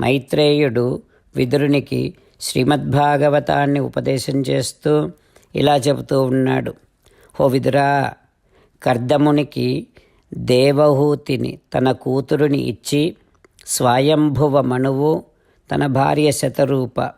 మైత్రేయుడు విదురునికి శ్రీమద్భాగవతాన్ని ఉపదేశం చేస్తూ ఇలా చెబుతూ ఉన్నాడు. ఓ విదురా కర్దమునికి దేవహూతిని తన కూతురుని ఇచ్చి స్వయంభువ మనువు తన భార్య శతరూప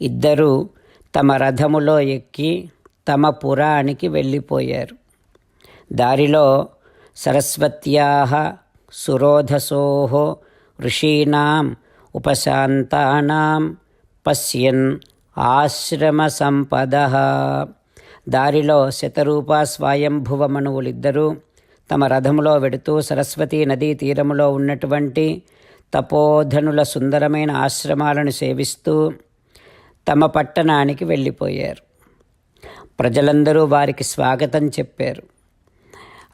ఇద్దరూ తమ రథములో ఎక్కి తమ పురానికి వెళ్ళిపోయారు. దారిలో సరస్వత్యా సురోధసో ఋషీణాం ఉపశాంతానాం పశ్యన్ ఆశ్రమ సంపద దారిలో శతరూప స్వయంభువ మనువులిద్దరూ తమ రథములో వెడుతూ సరస్వతీ నదీ తీరములో ఉన్నటువంటి తపోధనుల సుందరమైన ఆశ్రమాలను సేవిస్తూ తమ పట్టణానికి వెళ్ళిపోయారు. ప్రజలందరూ వారికి స్వాగతం చెప్పారు.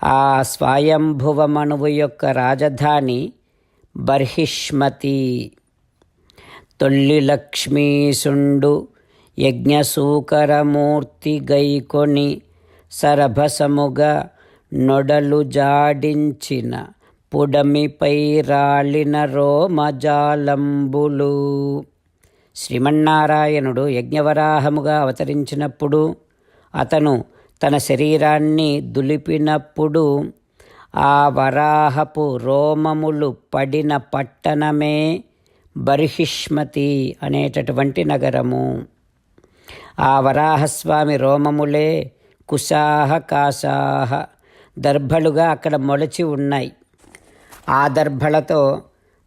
ఆ స్వయంభువ మనువు యొక్క రాజధాని బర్హిష్మతి. తొల్లి లక్ష్మీసుండు యజ్ఞసూకరమూర్తి గైకొని సరభసముగా నొడలు జాడించిన పుడమిపై రాలిన రోమజాలంబులు. శ్రీమన్నారాయణుడు యజ్ఞవరాహముగా అవతరించినప్పుడు అతను తన శరీరాన్ని దులిపినప్పుడు ఆ వరాహపు రోమములు పడిన పట్టణమే బర్హిష్మతి అనేటటువంటి నగరము. ఆ వరాహస్వామి రోమములే కుశాహ కాశాహ దర్భలుగా అక్కడ మొలచి ఉన్నాయి. ఆ దర్భలతో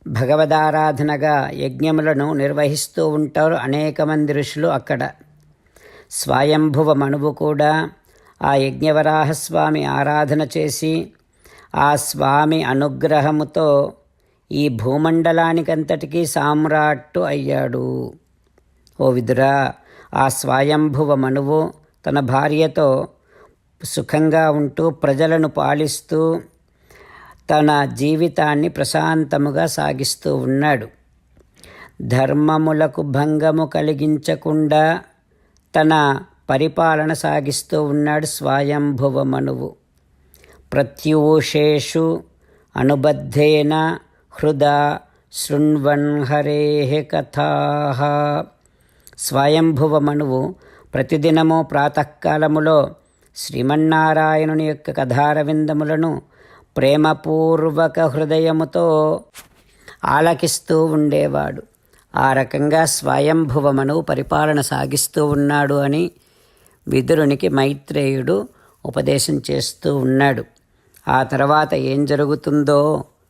భగవదారాధనగా యజ్ఞములను నిర్వహిస్తూ ఉంటారు అనేక మంది ఋషులు అక్కడ. స్వయంభువ మనువు కూడా ఆ యజ్ఞవరాహస్వామి ఆరాధన చేసి ఆ స్వామి అనుగ్రహముతో ఈ భూమండలానికంతటికీ సామ్రాట్టు అయ్యాడు. ఓ విదురా ఆ స్వయంభువ మనువు తన భార్యతో సుఖంగా ఉంటూ ప్రజలను పాలిస్తూ తన జీవితాన్ని ప్రశాంతముగా సాగిస్తూ ఉన్నాడు. ధర్మములకు భంగము కలిగించకుండా తన పరిపాలన సాగిస్తూ ఉన్నాడు స్వయంభువ మనువు ప్రత్యూషేషు అనుబద్ధేన హృదా శృణ్వన్ హరే కథా. స్వయంభువమణువు ప్రతిదినము ప్రాతకాలములో శ్రీమన్నారాయణుని యొక్క కథారవిందములను ప్రేమపూర్వక హృదయముతో ఆలకిస్తూ ఉండేవాడు. ఆ రకంగా స్వయంభువమను పరిపాలన సాగిస్తూ ఉన్నాడు అని విదురునికి మైత్రేయుడు ఉపదేశం చేస్తూ ఉన్నాడు. ఆ తర్వాత ఏం జరుగుతుందో